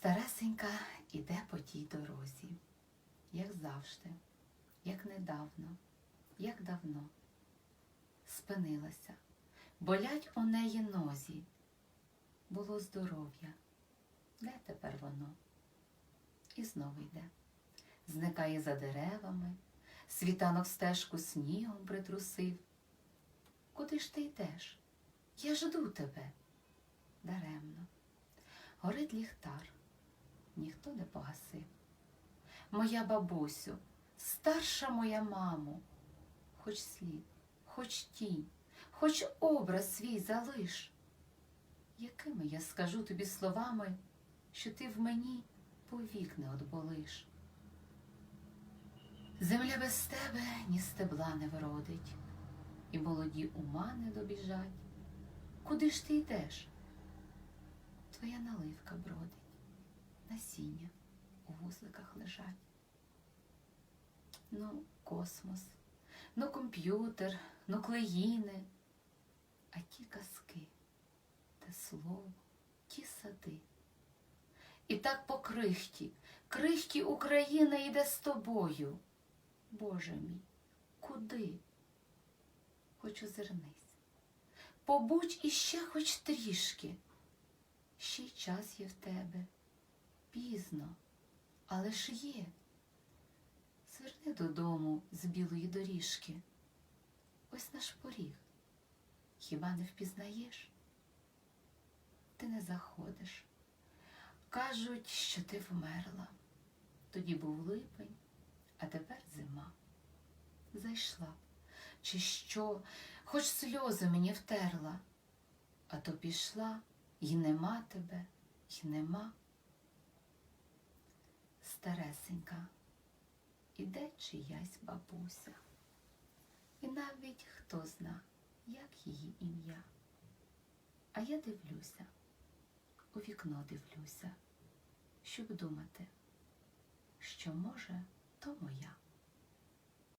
Старесенька іде по тій дорозі, як завжди, як недавно, як давно. Спинилася, болять у неї нозі. Було здоров'я. Де тепер воно? І знову йде. Зникає за деревами, світанок стежку снігом притрусив. Куди ж ти йдеш? Я жду тебе. Даремно. Горить ліхтар, ніхто не погасив. Моя бабусю, старша моя мамо, хоч слід, хоч тінь, хоч образ свій залиш. Якими я скажу тобі словами, що ти в мені повік не отболиш? Земля без тебе ні стебла не вродить, і молоді ума не добіжать. Куди ж ти йдеш? Твоя наливка бродить, насіння у вузликах лежать. Ну, космос, ну комп'ютер, ну клеїни, а ті казки, те слово, ті сади. І так по крихті, крихті Україна йде з тобою. Боже мій, куди? Хоч озирнись. Побудь іще хоч трішки. Ще й час є в тебе. Пізно, але ж є. Зверни додому з білої доріжки. Ось наш поріг. Хіба не впізнаєш? Ти не заходиш. Кажуть, що ти вмерла. Тоді був липень, а тепер зима. Зайшла б, чи що, хоч сльози мені втерла, а то пішла, і нема тебе, і нема. Старесенька, іде чиясь бабуся, і навіть хто зна, як її ім'я. А я дивлюся, у вікно дивлюся, щоб думати, що може то моя.